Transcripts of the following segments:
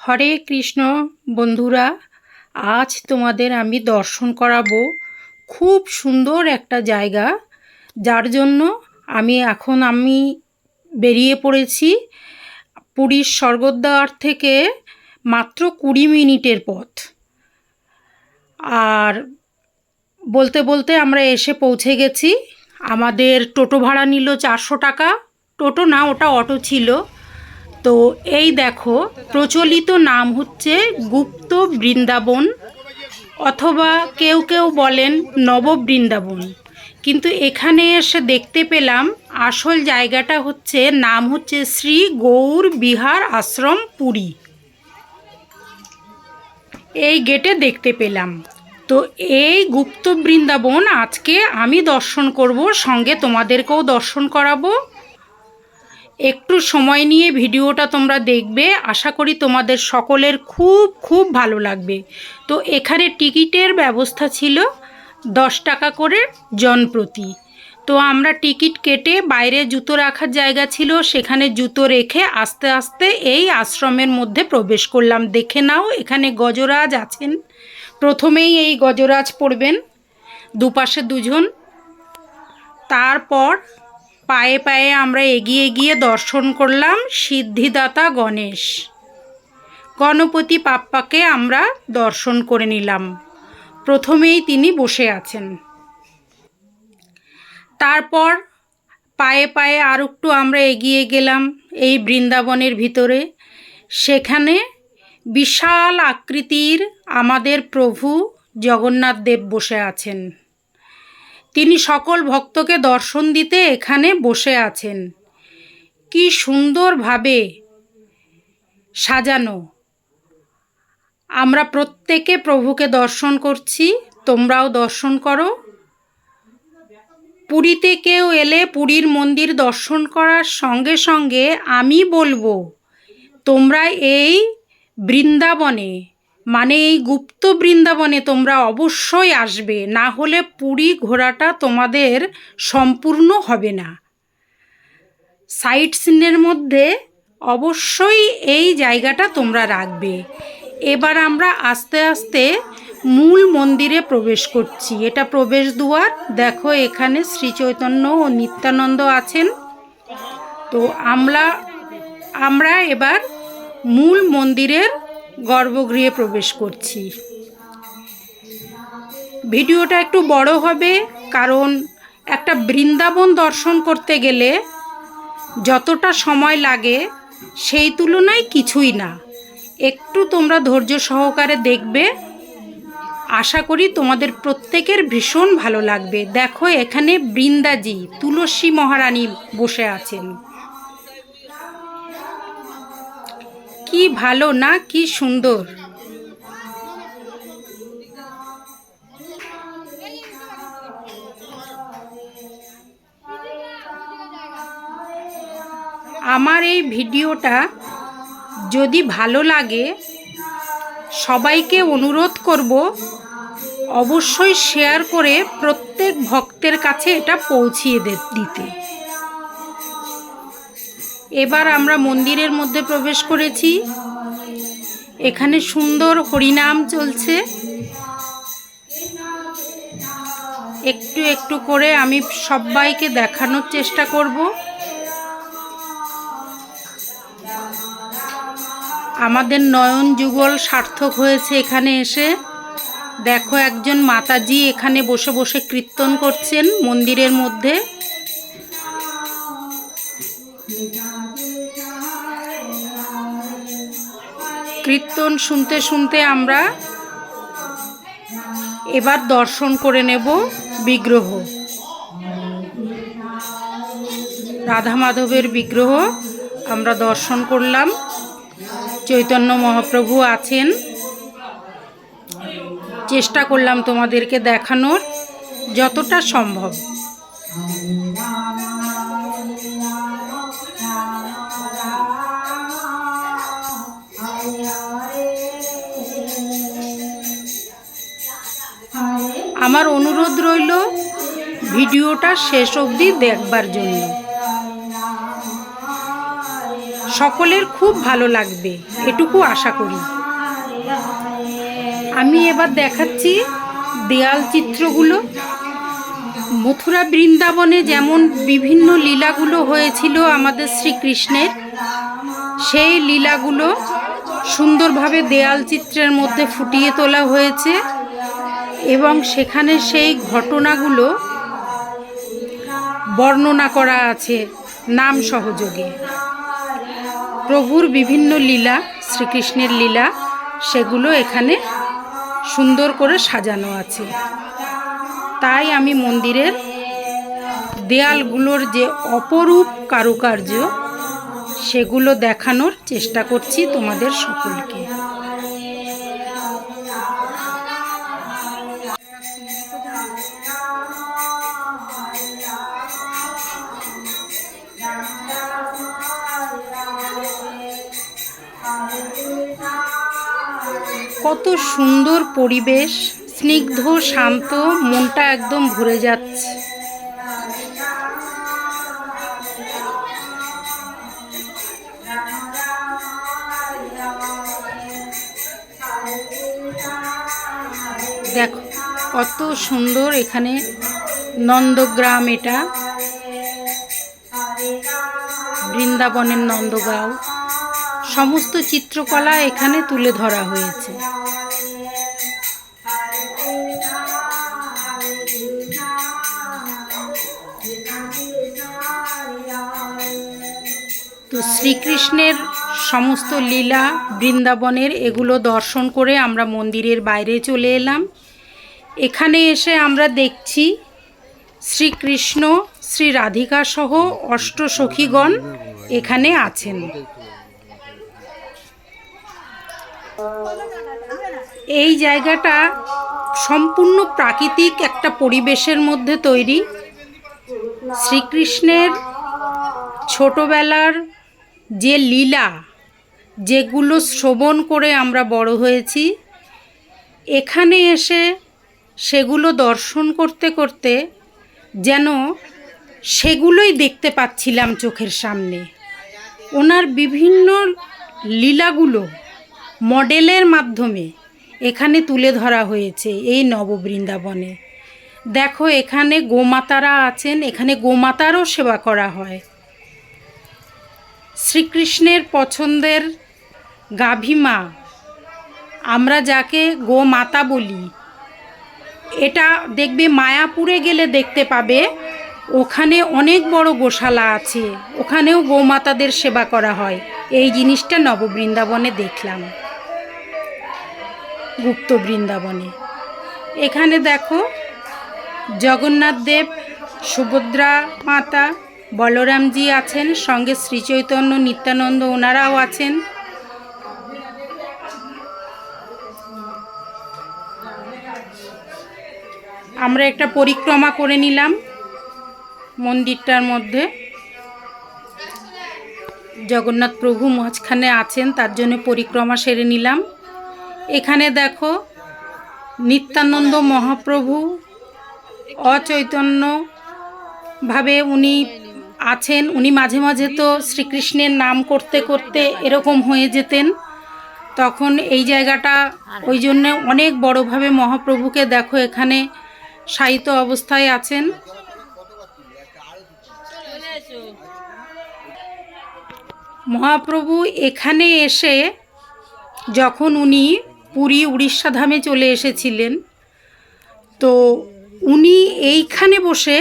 হরে কৃষ্ণ বন্ধুরা, আজ তোমাদের আমি দর্শন করাবো খুব সুন্দর একটা জায়গা, যার জন্য আমি এখন আমি বেরিয়ে পড়েছি পুরীর স্বর্গদ্বার থেকে মাত্র কুড়ি মিনিটের পথ। আর বলতে বলতে আমরা এসে পৌঁছে গেছি। আমাদের টোটো ভাড়া নিল চারশো টাকা। টোটো না, ওটা অটো ছিল। তো এই দেখো, প্রচলিত নাম হচ্ছে গুপ্ত বৃন্দাবন, অথবা কেউ কেউ বলেন নব বৃন্দাবন। কিন্তু এখানে এসে দেখতে পেলাম আসল জায়গাটা হচ্ছে, নাম হচ্ছে শ্রী গৌর বিহার আশ্রম পুরী। এই গেটে দেখতে পেলাম। তো এই গুপ্ত বৃন্দাবন আজকে আমি দর্শন করব, সঙ্গে তোমাদেরকেও দর্শন করাবো। একটু সময় নিয়ে ভিডিওটা তোমরা দেখবে। আশা করি তোমাদের সকলের খুব খুব ভালো লাগবে। তো এখানে টিকিটের ব্যবস্থা ছিল দশ টাকা করে জনপ্রতি তো আমরা টিকিট কেটে বাইরে জুতো রাখার জায়গা ছিল, সেখানে জুতো রেখে আস্তে আস্তে এই আশ্রমের মধ্যে প্রবেশ করলাম। দেখে নাও, এখানে গজরাজ আছেন। প্রথমেই এই গজরাজ পড়বেন দুপাশে দুজন। তারপর পায়ে পায়ে আমরা এগিয়ে গিয়ে দর্শন করলাম সিদ্ধিদাতা গণেশ। গণপতি পাপ্পাকে আমরা দর্শন করে নিলাম। প্রথমেই তিনি বসে আছেন। তারপর পায়ে পায়ে আর একটু আমরা এগিয়ে গেলাম এই বৃন্দাবনের ভিতরে। সেখানে বিশাল আকৃতির আমাদের প্রভু জগন্নাথ দেব বসে আছেন। তিনি সকল ভক্তকে দর্শন দিতে এখানে বসে আছেন। কি সুন্দরভাবে সাজানো। আমরা প্রত্যেকে প্রভুকে দর্শন করছি, তোমরাও দর্শন করো। পুরীতে কেউ এলে পুরীর মন্দির দর্শন করার সঙ্গে সঙ্গে আমি বলব, তোমরা এই বৃন্দাবনে মানে এই গুপ্ত বৃন্দাবনে তোমরা অবশ্যই আসবে, না হলে পুরী ঘোরাটা তোমাদের সম্পূর্ণ হবে না। সাইট সিনের মধ্যে অবশ্যই এই জায়গাটা তোমরা রাখবে। এবার আমরা আস্তে আস্তে মূল মন্দিরে প্রবেশ করছি। এটা প্রবেশ দুয়ার। দেখো এখানে শ্রী চৈতন্য ও নিত্যানন্দ আছেন। তো আমরা আমরা এবার মূল মন্দিরের গর্ভগৃহে প্রবেশ করছি। ভিডিওটা একটু বড় হবে, কারণ একটা বৃন্দাবন দর্শন করতে গেলে যতটা সময় লাগে সেই তুলনায় কিছুই না। একটু তোমরা ধৈর্য সহকারে দেখবে। আশা করি তোমাদের প্রত্যেকের ভীষণ ভালো লাগবে। দেখো এখানে বৃন্দাজি, তুলসী মহারানী বসে আছেন। কি ভালো না কি সুন্দর। আমার এই ভিডিওটা যদি ভালো লাগে, সবাইকে অনুরোধ করব অবশ্যই শেয়ার করে প্রত্যেক ভক্তের কাছে এটা পৌঁছিয়ে দিতে। এবার আমরা মন্দিরের মধ্যে প্রবেশ করেছি। এখানে সুন্দর হরিনাম চলছে। একটু একটু করে আমি সবাইকে দেখানোর চেষ্টা করব। আমাদের নয়ন যুগল সার্থক হয়েছে এখানে এসে। দেখো একজন মাতাজি এখানে বসে বসে কীর্তন করছেন মন্দিরের মধ্যে। কীর্তন শুনতে শুনতে আমরা এবার দর্শন করে নেব বিগ্রহ। রাধা মাধবের বিগ্রহ আমরা দর্শন করলাম। চৈতন্য মহাপ্রভু আছেন। চেষ্টা করলাম তোমাদেরকে দেখানোর, যতটা সম্ভব। আমার অনুরোধ রইল, ভিডিওটা শেষ অবধি দেখবার জন্য। সকলের খুব ভালো লাগবে, এটুকু আশা করি। আমি এবার দেখাচ্ছি দেয়াল চিত্রগুলো। মথুরা বৃন্দাবনে যেমন বিভিন্ন লীলাগুলো হয়েছিল আমাদের শ্রীকৃষ্ণের, সেই লীলাগুলো সুন্দরভাবে দেয়াল চিত্রের মধ্যে ফুটিয়ে তোলা হয়েছে। এবং সেখানে সেই ঘটনাগুলো বর্ণনা করা আছে নাম সহযোগে। প্রভুর বিভিন্ন লীলা, শ্রীকৃষ্ণের লীলা, সেগুলো এখানে সুন্দর করে সাজানো আছে। তাই আমি মন্দিরের দেয়ালগুলোর যে অপরূপ কারুকার্য, সেগুলো দেখানোর চেষ্টা করছি তোমাদের সকলকে। কত সুন্দর পরিবেশ, স্নিগ্ধ, শান্ত, মনটা একদম ভরে যাচ্ছে। দেখো, কত সুন্দর এখানে নন্দগ্রাম এটা। বৃন্দাবনের নন্দগাঁও। সমস্ত চিত্রকলা এখানে তুলে ধরা হয়েছে। তো শ্রীকৃষ্ণের সমস্ত লীলা বৃন্দাবনের এগুলো দর্শন করে আমরা মন্দিরের বাইরে চলে এলাম। এখানে এসে আমরা দেখছি শ্রীকৃষ্ণ শ্রী রাধিকা সহ অষ্টসখীগণ এখানে আছেন। এই জায়গাটা সম্পূর্ণ প্রাকৃতিক একটা পরিবেশের মধ্যে তৈরি। শ্রীকৃষ্ণের ছোটবেলার যে লীলা যেগুলো শ্রবণ করে আমরা বড় হয়েছি, এখানে এসে সেগুলো দর্শন করতে করতে যেন সেগুলোই দেখতে পাচ্ছিলাম চোখের সামনে। ওনার বিভিন্ন লীলাগুলো মডেলের মাধ্যমে এখানে তুলে ধরা হয়েছে এই নববৃন্দাবনে। দেখো, এখানে গোমাতারা আছেন, এখানে গোমাতারও সেবা করা হয়। শ্রীকৃষ্ণের পছন্দের গাভীমা আমরা যাকে গোমাতা বলি, এটা দেখবে মায়াপুরে গেলে দেখতে পাবে, ওখানে অনেক বড় গোশালা আছে, ওখানেও গোমাতাদের সেবা করা হয়। এই জিনিসটা নববৃন্দাবনে দেখলাম, গুপ্ত বৃন্দাবনে। এখানে দেখো, জগন্নাথ দেব, সুভদ্রা মাতা বলরামজি আছেন, সঙ্গে শ্রীচৈতন্য নিত্যানন্দ ওনারাও আছেন। আমরা একটা পরিক্রমা করে নিলাম মন্দিরটার মধ্যে। জগন্নাথ প্রভু মাঝখানে আছেন, তার জন্য পরিক্রমা সেরে নিলাম। এখানে দেখো নিত্যানন্দ মহাপ্রভু অচৈতন্য ভাবে উনি আছেন, উনি মাঝে মাঝে তো শ্রীকৃষ্ণের নাম করতে করতে এরকম হয়ে যেতেন। তখন এই জায়গাটা ওই জন্য অনেক বড়োভাবে মহাপ্রভুকে দেখো এখানে শায়িত অবস্থায় আছেন। মহাপ্রভু এখানে এসে যখন উনি পুরী উড়িষ্যা ধামে চলে এসেছিলেন, তো উনি এইখানে বসে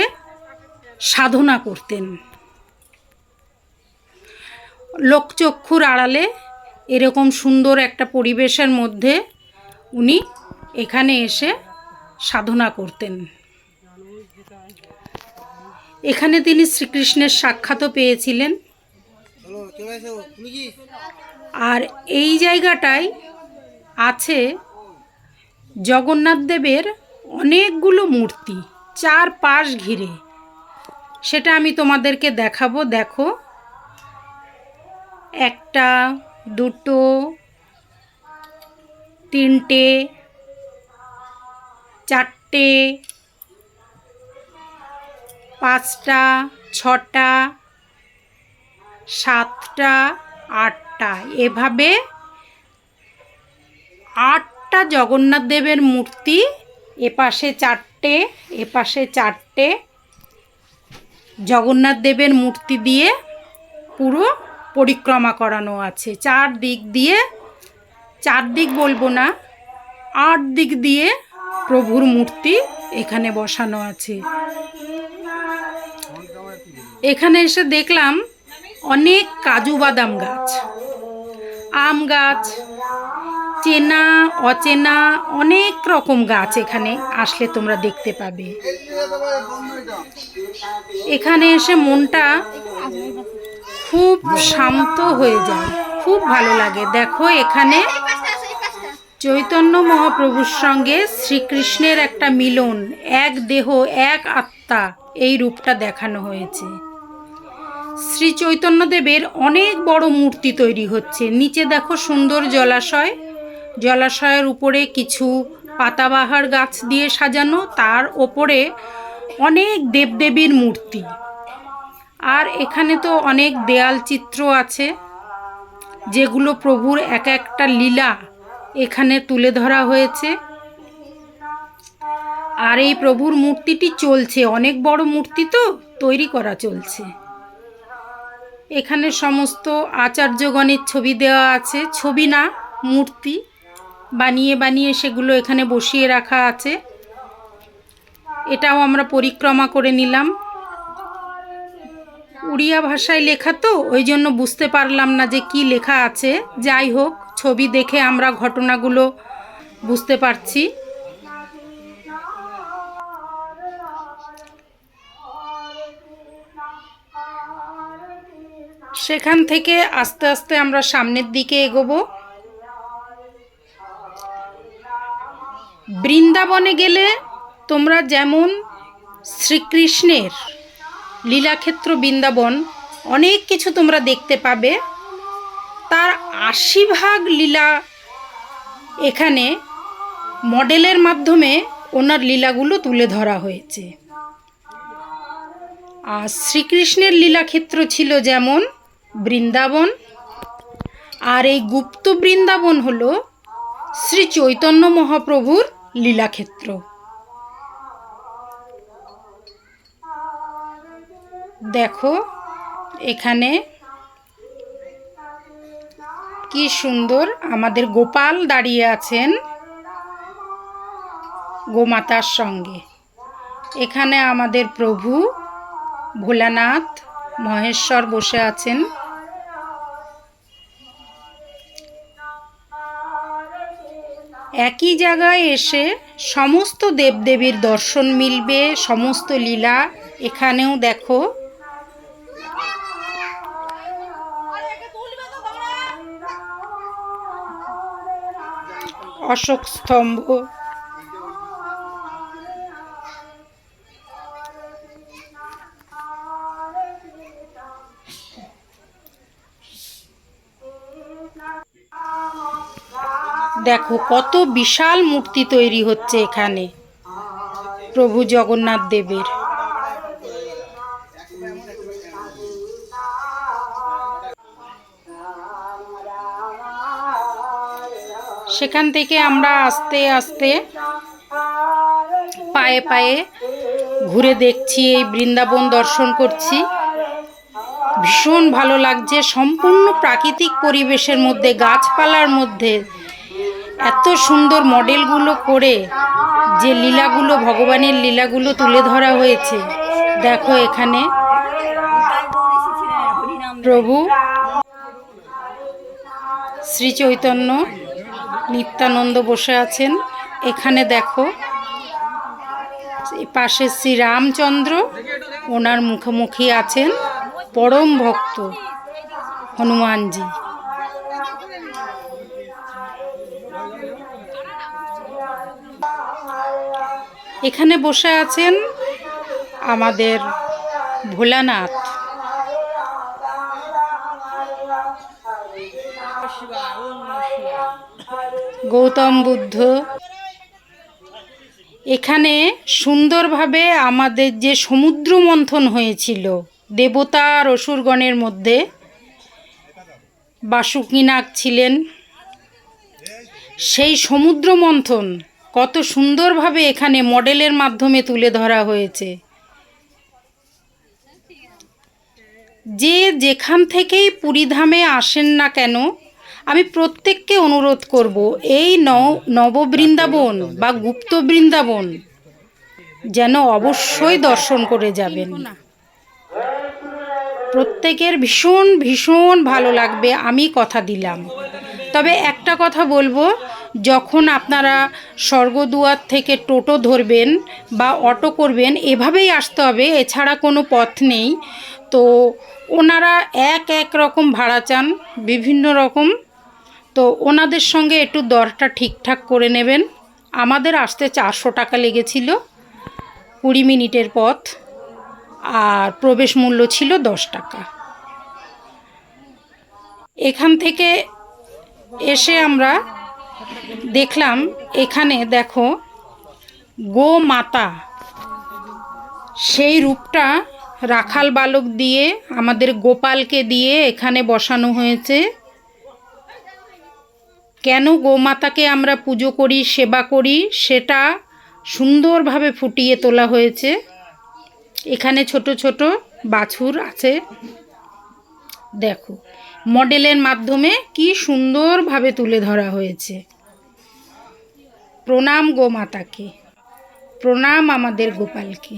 সাধনা করতেন। লোকচক্ষুর আড়ালে এরকম সুন্দর একটা পরিবেশের মধ্যে উনি এখানে এসে সাধনা করতেন। এখানে তিনি শ্রীকৃষ্ণের সাক্ষাৎও পেয়েছিলেন। আর এই জায়গাটায় আছে জগন্নাথ দেবের অনেকগুলো মূর্তি চার পাশ ঘিরে। সেটা আমি তোমাদেরকে দেখাবো। দেখো একটা, দুটো, তিনটে, চারটে, পাঁচটা, ছটা, সাতটা, আটটা। এভাবে আটটা জগন্নাথ দেবের মূর্তি, এপাশে চারটে এপাশে চারটে, জগন্নাথ দেবের মূর্তি দিয়ে পুরো পরিক্রমা করানো আছে। চার দিক দিয়ে চার দিক বলব না আট দিক দিয়ে প্রভুর মূর্তি এখানে বসানো আছে। এখানে এসে দেখলাম অনেক কাজু বাদাম গাছ। আম গাছ, চেনা, অচেনা, অনেক রকম গাছ এখানে আসলে তোমরা দেখতে পাবে। এখানে এসে মনটা খুব শান্ত হয়ে যায়। খুব ভালো লাগে। দেখো, এখানে চৈতন্য মহাপ্রভুর সঙ্গে শ্রীকৃষ্ণের একটা মিলন। এক দেহ, এক আত্মা এই রূপটা দেখানো হয়েছে। শ্রী চৈতন্যদেবের অনেক বড় মূর্তি তৈরি হচ্ছে। নিচে দেখো সুন্দর জলাশয়। জলাশয়ের উপরে কিছু পাতাবাহার গাছ দিয়ে সাজানো। তার ওপরে অনেক দেবদেবীর মূর্তি। আর এখানে তো অনেক দেয়াল চিত্র আছে, যেগুলো প্রভুর এক একটা লীলা এখানে তুলে ধরা হয়েছে। আর এই প্রভুর মূর্তিটি চলছে, অনেক বড় মূর্তি তো, তৈরি করা চলছে। এখানে সমস্ত আচার্যগণের ছবি দেওয়া আছে, ছবি না, মূর্তি। বানিয়ে বানিয়ে সেগুলো এখানে বসিয়ে রাখা আছে। এটাও আমরা পরিক্রমা করে নিলাম। উড়িয়া ভাষায় লেখা তো, ওই জন্য বুঝতে পারলাম না যে কি লেখা আছে। যাই হোক, ছবি দেখে আমরা ঘটনাগুলো বুঝতে পারছি। সেখান থেকে আস্তে আস্তে আমরা সামনের দিকে এগোবো। বৃন্দাবনে গেলে তোমরা যেমন শ্রীকৃষ্ণের লীলাক্ষেত্র বৃন্দাবন, অনেক কিছু তোমরা দেখতে পাবে। তার আশি ভাগ লীলা এখানে মডেলের মাধ্যমে ওনার লীলাগুলো তুলে ধরা হয়েছে। আর শ্রীকৃষ্ণের লীলাক্ষেত্র ছিল যেমন বৃন্দাবন, আর এই গুপ্ত বৃন্দাবন হল শ্রী চৈতন্য মহাপ্রভুর লীলাক্ষেত্র। দেখো, এখানে কি সুন্দর আমাদের গোপাল দাঁড়িয়ে আছেন গোমাতার সঙ্গে। এখানে আমাদের প্রভু ভোলানাথ মহেশ্বর বসে আছেন। একই জায়গায় এসে সমস্ত দেবদেবীর দর্শন মিলবে, সমস্ত লীলা এখানেও দেখো। অশোক স্তম্ভ। দেখো কত বিশাল মূর্তি তৈরি হচ্ছে এখানে। প্রভু জগন্নাথ দেবের। সেখান থেকে আমরা আস্তে আস্তে পায়ে পায়ে ঘুরে দেখছি, এই বৃন্দাবন দর্শন করছি। ভীষণ ভালো লাগছে, সম্পূর্ণ প্রাকৃতিক পরিবেশের মধ্যে, গাছপালার মধ্যে। এত সুন্দর মডেলগুলো করে যে লীলাগুলো, ভগবানের লীলাগুলো তুলে ধরা হয়েছে। দেখো এখানে। প্রভু, শ্রী চৈতন্য। নিত্যানন্দ বসে আছেন। এখানে দেখো পাশে শ্রী রামচন্দ্র ওনার মুখোমুখি আছেন পরম ভক্ত হনুমানজি। এখানে বসে আছেন আমাদের ভোলানাথ। গৌতম বুদ্ধ। এখানে সুন্দরভাবে আমাদের যে সমুদ্র মন্থন হয়েছিল, দেবতা আর অসুরগণের মধ্যে বাসুকিনাগ ছিলেন। সেই সমুদ্র মন্থন কত সুন্দরভাবে এখানে মডেলের মাধ্যমে তুলে ধরা হয়েছে। যে যেখান থেকেই পুরীধামে আসেন না কেন আমি প্রত্যেককে অনুরোধ করব, এই নববৃন্দাবন বা গুপ্ত বৃন্দাবন যেন অবশ্যই দর্শন করে যাবেন। প্রত্যেকের ভীষণ ভীষণ ভালো লাগবে, আমি কথা দিলাম। তবে একটা কথা বলব, যখন আপনারা স্বর্গদুয়ার থেকে টোটো ধরবেন বা অটো করবেন, এভাবেই আসতে হবে, এছাড়া কোনো পথ নেই। তো ওনারা এক এক রকম ভাড়া চান, বিভিন্ন রকম তো ওনাদের সঙ্গে একটু দরটা ঠিকঠাক করে নেবেন। আমাদের আসতে চারশো টাকা লেগেছিল, কুড়ি মিনিটের পথ, আর প্রবেশ মূল্য ছিল দশ টাকা। এখান থেকে এসে আমরা দেখলাম, এখানে দেখো গো মাতা, সেই রূপটা রাখাল বালক দিয়ে, আমাদের গোপালকে দিয়ে এখানে বসানো হয়েছে। কেন গোমাতাকে আমরা পুজো করি, সেবা করি, সেটা সুন্দরভাবে ফুটিয়ে তোলা হয়েছে। এখানে ছোট ছোট বাছুর আছে। দেখো, মডেলের মাধ্যমে কি সুন্দরভাবে তুলে ধরা হয়েছে। প্রণাম গোমাতাকে, প্রণাম আমাদের গোপালকে।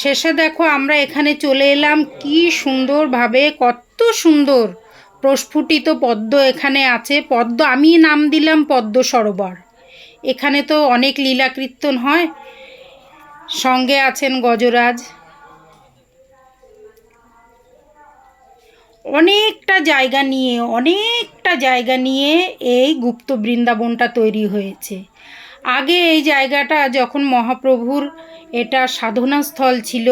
শেষে দেখো আমরা এখানে চলে এলাম কি সুন্দরভাবে, কত সুন্দর প্রস্ফুটিত পদ্ম এখানে আছে। পদ্ম, আমি নাম দিলাম পদ্ম সরোবর। এখানে তো অনেক লীলা কীর্তন হয়। সঙ্গে আছেন গজরাজ। অনেকটা জায়গা নিয়ে, অনেকটা জায়গা নিয়ে এই গুপ্ত বৃন্দাবনটা তৈরি হয়েছে। আগে এই জায়গাটা যখন মহাপ্রভুর এটা সাধনা স্থল ছিল,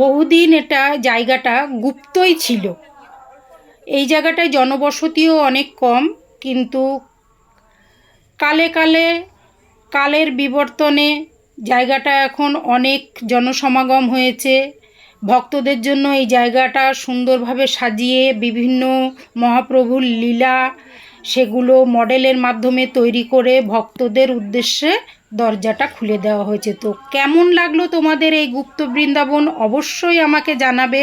বহুদিন এটা জায়গাটা গুপ্তই ছিল। এই জায়গাটায় জনবসতিও অনেক কম, কিন্তু কালে কালে, কালের বিবর্তনে জায়গাটা এখন অনেক জনসমাগম হয়েছে। ভক্তদের জন্য এই জায়গাটা সুন্দরভাবে সাজিয়ে বিভিন্ন মহাপ্রভুর লীলা সেগুলো মডেলের মাধ্যমে তৈরি করে ভক্তদের উদ্দেশ্যে দরজাটা খুলে দেওয়া হয়েছে। তো কেমন লাগল তোমাদের এই গুপ্ত বৃন্দাবন অবশ্যই আমাকে জানাবে।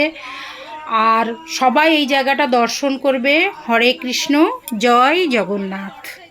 আর সবাই এই জায়গাটা দর্শন করবে। হরে কৃষ্ণ জয় জগন্নাথ।